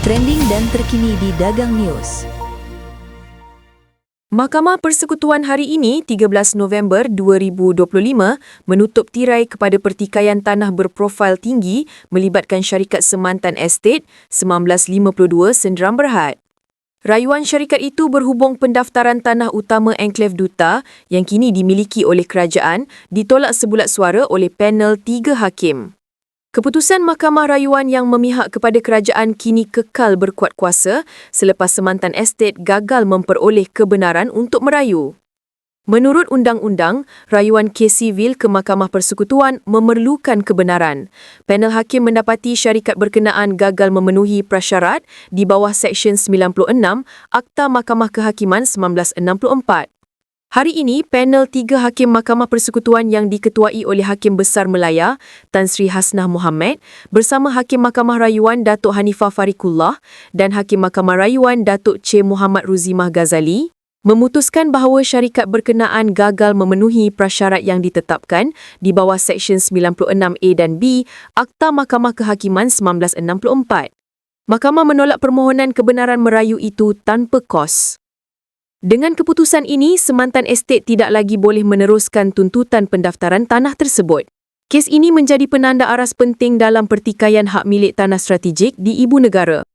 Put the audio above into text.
trending dan terkini di Dagang News. Mahkamah Persekutuan hari ini, 13 November 2025, menutup tirai kepada pertikaian tanah berprofil tinggi melibatkan syarikat Semantan Estate 1952 Senderam Berhad. Rayuan syarikat itu berhubung pendaftaran tanah utama Enclave Duta yang kini dimiliki oleh kerajaan ditolak sebulat suara oleh panel tiga hakim. Keputusan Mahkamah Rayuan yang memihak kepada kerajaan kini kekal berkuat kuasa selepas Semantan Estate gagal memperoleh kebenaran untuk merayu. Menurut undang-undang, rayuan kes sivil ke Mahkamah Persekutuan memerlukan kebenaran. Panel hakim mendapati syarikat berkenaan gagal memenuhi prasyarat di bawah Seksyen 96 Akta Mahkamah Kehakiman 1964. Hari ini, panel tiga Hakim Mahkamah Persekutuan yang diketuai oleh Hakim Besar Melaya, Tan Sri Hasnah Muhammad, bersama Hakim Mahkamah Rayuan Datuk Hanifah Farikullah dan Hakim Mahkamah Rayuan Datuk C. Muhammad Ruzimah Ghazali, memutuskan bahawa syarikat berkenaan gagal memenuhi prasyarat yang ditetapkan di bawah Seksyen 96A dan B Akta Mahkamah Kehakiman 1964. Mahkamah menolak permohonan kebenaran merayu itu tanpa kos. Dengan keputusan ini, Semantan Estate tidak lagi boleh meneruskan tuntutan pendaftaran tanah tersebut. Kes ini menjadi penanda aras penting dalam pertikaian hak milik tanah strategik di ibu negara.